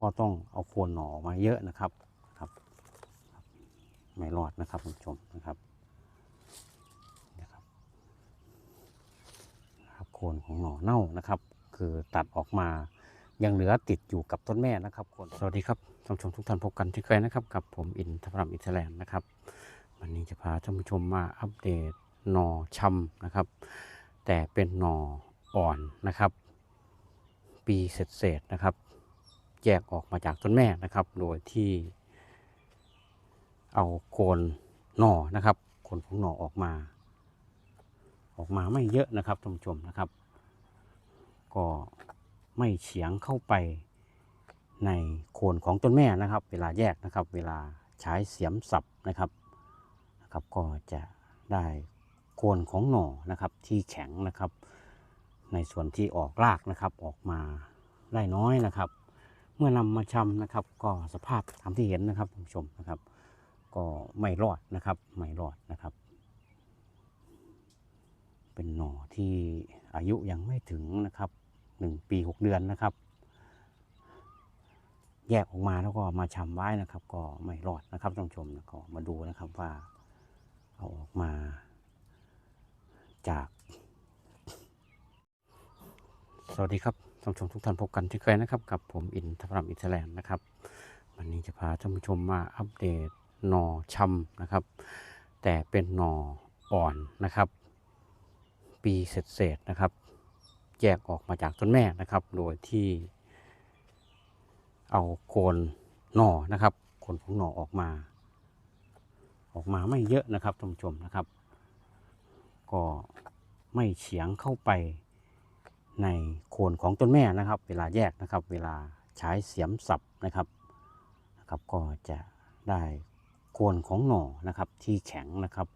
ก็ต้องเอาโคนหน่อมาเยอะนะครับครับไม่รอดนะครับคุณผู้ชมนะครับนะครับนะครับโคนของหน่อเน่านะครับ คือตัดออกมายังเหลือติดอยู่กับต้นแม่นะครับคนสวัสดีครับท่านผู้ชมทุกท่านพบกันที่เคยนะครับกับผมอินทพรัมอินเทอร์แลนด์นะครับ วันนี้จะพาท่านผู้ชมมาอัปเดตหน่อชำนะครับ แต่เป็นหน่ออ่อนนะครับ ปีเศษๆนะครับ แยกออกมาจากต้นแม่นะครับ โดยที่เอาโคนหน่อนะครับโคนของหน่อออกมา ออกมาไม่เยอะนะครับท่านผู้ชมนะครับ ก็ไม่เฉียงเข้าไปในโคนของต้นแม่นะครับ เวลาแยกนะครับ เวลาใช้เสียมสับนะครับนะครับ ก็จะได้โคนของหน่อนะครับที่แข็งนะครับ ในส่วนที่ออกรากนะครับออกมาได้น้อยนะครับ เมื่อนำมาชำนะครับ ก็สภาพตามที่เห็นนะครับท่านผู้ชมนะครับ ก็ไม่รอดนะครับไม่รอดนะครับ เป็นหน่อที่อายุยังไม่ถึงนะครับหนึ่งปีหกเดือนนะครับ แยกออกมาแล้วก็มาชำไว้นะครับ ก็ไม่รอดนะครับท่านผู้ชมก็มาดูนะครับว่าเอาออกมาจาก สวัสดีครับ ท่านผู้ชมทุกท่านพบกันที่เคยนะครับ กับผมอินทพรัมอินเทอร์แลนด์นะครับ วันนี้จะพาท่านผู้ชมมาอัปเดตหน่อชำนะครับ แต่เป็นหน่ออ่อนนะครับ ปีเศษๆนะครับ แยกออกมาจากต้นแม่นะครับ โดยที่เอาโคนหน่อนะครับโคนของหน่อออกมา ออกมาไม่เยอะนะครับท่านผู้ชมนะครับ ก็ไม่เฉียงเข้าไป ในโคนของต้นแม่นะครับ เวลาแยกนะครับ เวลาใช้เสียมสับนะครับนะครับ ก็จะได้โคนของหน่อนะครับที่แข็งนะครับ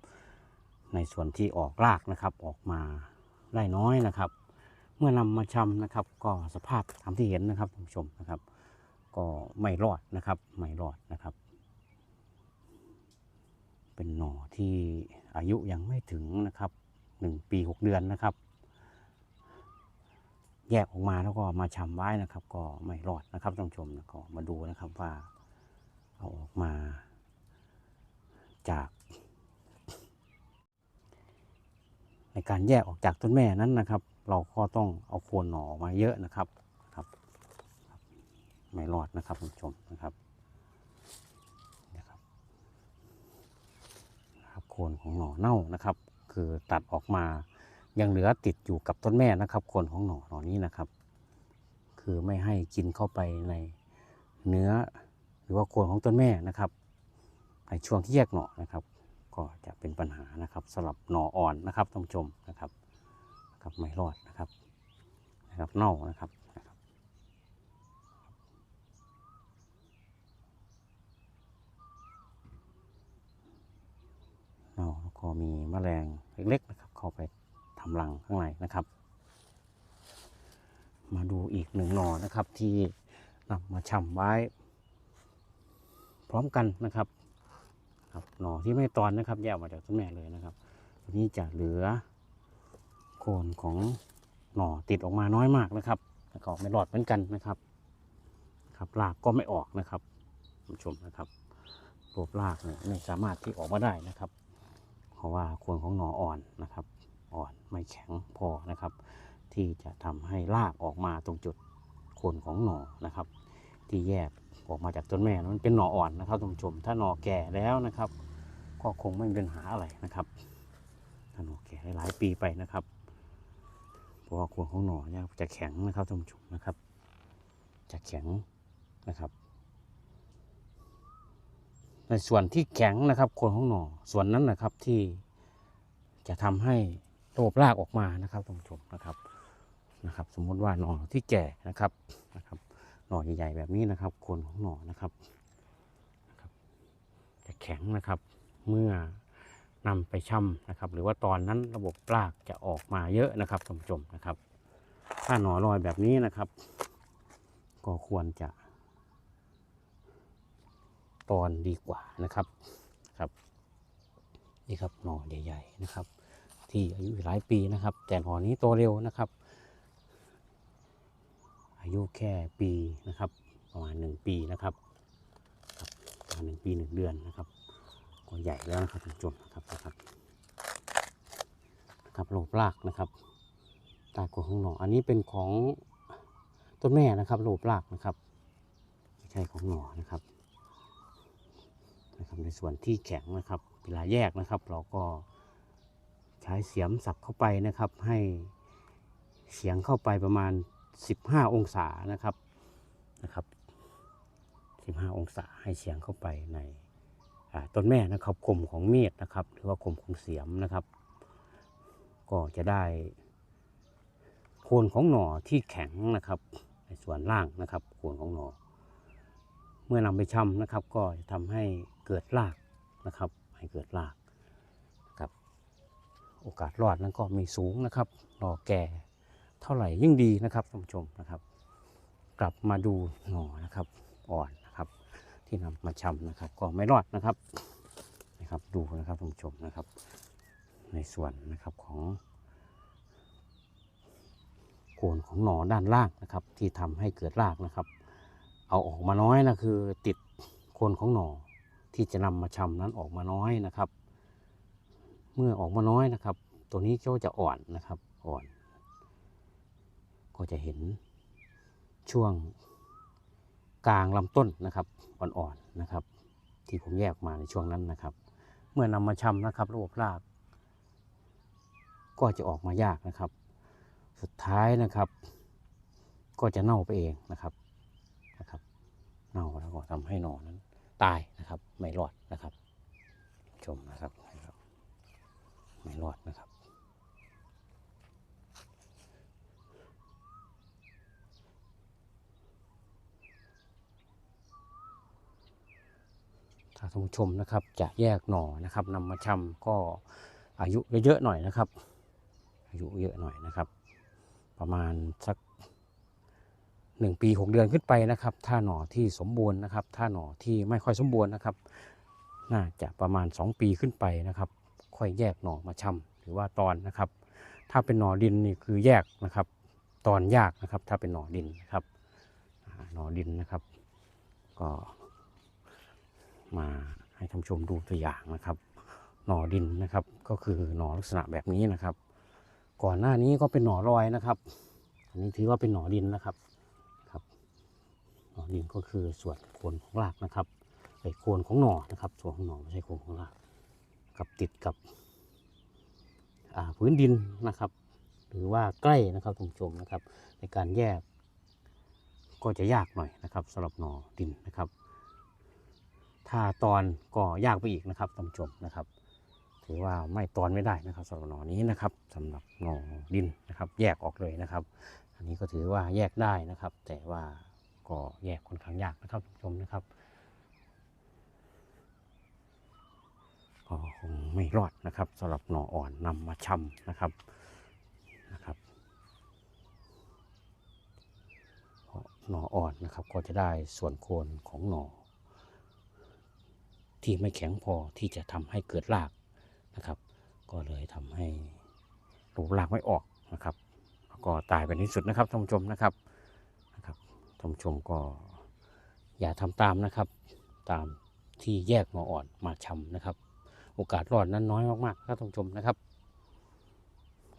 ในส่วนที่ออกรากนะครับออกมาได้น้อยนะครับ เมื่อนำมาชำนะครับ ก็สภาพตามที่เห็นนะครับท่านผู้ชมนะครับ ก็ไม่รอดนะครับไม่รอดนะครับ เป็นหน่อที่อายุยังไม่ถึงนะครับหนึ่งปีหกเดือนนะครับ แยกออกมาแล้วก็มาชำไว้นะครับ ก็ไม่รอดนะครับท่านผู้ชมนะก็มาดูนะครับว่าเอาออกมา จาก ในการแยกออกจากต้นแม่นั้นนะครับ เราก็ต้องเอาโคนหน่อมาเยอะนะครับครับไม่รอดนะครับท่านผู้ชมนะครับนะครับนะครับโคนของหน่อเน่านะครับ คือตัดออกมา ยังเหลือติดอยู่กับต้นแม่นะครับโคนของหน่อหน่อนี้นะครับ คือไม่ให้กินเข้าไปในเนื้อหรือว่าโคนของต้นแม่นะครับ ในช่วงที่แยกหน่อนะครับ ก็จะเป็นปัญหานะครับสำหรับหน่ออ่อนนะครับท่านผู้ชมนะครับนะครับไม่รอดนะครับนะครับเน่านะครับนะครับเน่าแล้วก็มีแมลงเล็กๆนะครับเข้าไป ทำรังข้างในนะครับ มาดูอีกหนึ่งหน่อนะครับที่นำมาชำไว้ พร้อมกันนะครับครับหน่อที่ไม่ตอนนะครับ แยกมาจากต้นแม่เลยนะครับตัวนี้จะเหลือโคนของหน่อติดออกมาน้อยมากนะครับแล้วก็ไม่รอดเหมือนกันนะครับ ครับรากก็ไม่ออกนะครับผู้ชมนะครับรวบรากเนี่ยไม่สามารถที่ออกมาได้นะครับ เพราะว่าโคนของหน่ออ่อนนะครับ ไม่แข็งพอนะครับ ที่จะทำให้รากออกมาตรงจุดโคนของหน่อนะครับ ที่แยกออกมาจากต้นแม่นั้นเป็นหน่ออ่อนนะครับท่านผู้ชม ถ้าหน่อแก่แล้วนะครับ ก็คงไม่มีปัญหาอะไรนะครับถ้าหน่อแก่หลายปีไปนะครับเพราะว่าโคนของหน่อเนี่ยจะแข็งนะครับท่านผู้ชมนะครับ จะแข็งนะครับในส่วนที่แข็งนะครับโคนของหน่อส่วนนั้นนะครับที่จะทำให้ ระบบรากออกมานะครับท่านผู้ชมนะครับนะครับ สมมติว่าหน่อที่แก่นะครับนะครับ หน่อใหญ่ๆแบบนี้นะครับโคนของหน่อนะครับนะครับ จะแข็งนะครับเมื่อนำไปช่ำนะครับ หรือว่าตอนนั้นระบบรากจะออกมาเยอะนะครับท่านผู้ชมนะครับ ถ้าหน่อลอยแบบนี้นะครับ ก็ควรจะตอนดีกว่านะครับครับ นี่ครับหน่อใหญ่ ๆ นะครับ ที่อายุหลายปีนะครับ แต่หอนี้โตเร็วนะครับ อายุแค่ปีนะครับ ประมาณหนึ่งปีนะครับประมาณหนึ่งปีหนึ่งเดือนนะครับก็ใหญ่แล้วนะครับท่านผู้ชมนะครับนะครับนะครับโลบลากนะครับตายกว่าของหนออันนี้เป็นของต้นแม่นะครับโลบลากนะครับไม่ใช่ของหนอนะครับนะครับในส่วนที่แข็งนะครับเวลาแยกนะครับ เราก็ ใช้เสียมสับเข้าไปนะครับ ให้เสียงเข้าไปประมาณ 15 องศานะครับนะครับ 15 องศาให้เสียงเข้าไปในต้นแม่นะครับคมของมีดนะครับ หรือว่าคมของเสียมนะครับ ก็จะได้โคนของหน่อที่แข็งนะครับ ในส่วนล่างนะครับโคนของหน่อ เมื่อนำไปชำนะครับ ก็จะทำให้เกิดรากนะครับ ให้เกิดราก โอกาสรอดนั้นก็มีสูงนะครับรอแก่เท่าไหร่ยิ่งดีนะครับท่านผู้ชมนะครับ กลับมาดูหน่อนะครับอ่อนนะครับ ที่นำมาชำนะครับ ก็ไม่รอดนะครับนะครับดูนะครับท่านผู้ชมนะครับ ในส่วนนะครับของโคนของหน่อด้านล่างนะครับ ที่ทำให้เกิดรากนะครับ เอาออกมาน้อยนะคือติดโคนของหน่อที่จะนำมาชำนั้นออกมาน้อยนะครับ เมื่อออกมาน้อยนะครับ ตัวนี้ก็จะอ่อนนะครับ อ่อน ก็จะเห็นช่วงกลางลำต้นนะครับอ่อนๆนะครับ ที่ผมแยกมาในช่วงนั้นนะครับ เมื่อนำมาชำนะครับระบบราก ก็จะออกมายากนะครับ สุดท้ายนะครับ ก็จะเน่าไปเองนะครับนะครับ เน่าแล้วก็ทำให้หนอนนั้นตายนะครับ ไม่รอดนะครับ ชมนะครับนะครับ ไม่รอ ดนะครับ ถ้าท่านผู้ชมนะครับจะแยกหน่อนะครับนำมาชำก็อายุเยอะๆหน่อยนะครับ อายุเยอะหน่อยนะครับ ประมาณสักหนึ่งปีหกเดือนขึ้นไปนะครับ ถ้าหน่อที่สมบูรณ์นะครับ ถ้าหน่อที่ไม่ค่อยสมบูรณ์นะครับ น่าจะประมาณ2ปีขึ้นไปนะครับ ค่อยแยกหน่อมาชำหรือว่าตอนนะครับ ถ้าเป็นหน่อดินนี่คือแยกนะครับ ตอนยากนะครับ ถ้าเป็นหน่อดินนะครับหน่อดินนะครับ ก็มาให้ท่านชมดูตัวอย่างนะครับ หน่อดินนะครับ ก็คือหน่อลักษณะแบบนี้นะครับ ก่อนหน้านี้ก็เป็นหน่อลอยนะครับ อันนี้ถือว่าเป็นหน่อดินนะครับครับ หน่อดินก็คือส่วนโคนของรากนะครับไอโคนของหน่อนะครับ ส่วนของหน่อไม่ใช่โคนของราก กับติดกับพื้นดินนะครับ หรือว่าใกล้นะครับท่านผู้ชมนะครับ ในการแยกก็จะยากหน่อยนะครับสำหรับหน่อดินนะครับ ถ้าตอนก็ยากไปอีกนะครับท่านผู้ชมนะครับถือว่าไม่ตอนไม่ได้นะครับสำหรับหนอนี้นะครับสำหรับหน่อดินนะครับ แยกออกเลยนะครับ อันนี้ก็ถือว่าแยกได้นะครับ แต่ว่าก็แยกค่อนข้างยากนะครับท่านผู้ชมนะครับ ก็คงไม่รอดนะครับสำหรับหน่ออ่อนนำมาชำนะครับนะครับหน่ออ่อนนะครับก็จะได้ส่วนโคนของหน่อ ที่ไม่แข็งพอที่จะทำให้เกิดรากนะครับ ก็เลยทำให้รูรากไม่ออกนะครับแล้วก็ตายไปในที่สุดนะครับท่านผู้ชมนะครับนะครับท่านผู้ชมก็อย่าทำตามนะครับ ตามที่แยกหน่ออ่อนมาชำนะครับ โอกาสรอดนั้นน้อยมากๆครับท่านผู้ชมนะครับ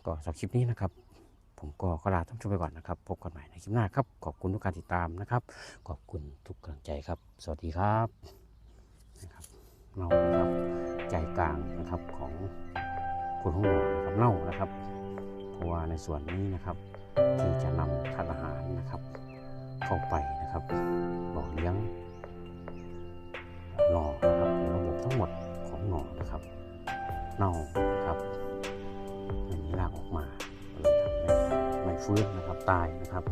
ก็สำหรับคลิปนี้นะครับ ผมก็ขอลาท่านผู้ชมไปก่อนนะครับ พบกันใหม่ในคลิปหน้าครับขอบคุณทุกการติดตามนะครับ ขอบคุณทุกกำลังใจครับ สวัสดีครับนะครับเน่านะครับใจกลางนะครับของคุณห้องหลวงนะครับเน่านะครับเพราะว่าในส่วนนี้นะครับที่จะนำทานอาหารนะครับ เข้าไปนะครับหล่อเลี้ยงหน่อนะครับในระบบทั้งหมด เน่านะครับอันนี้ลากออกมาเลยทำให้ไม่ฟื้นนะครับตายนะครับ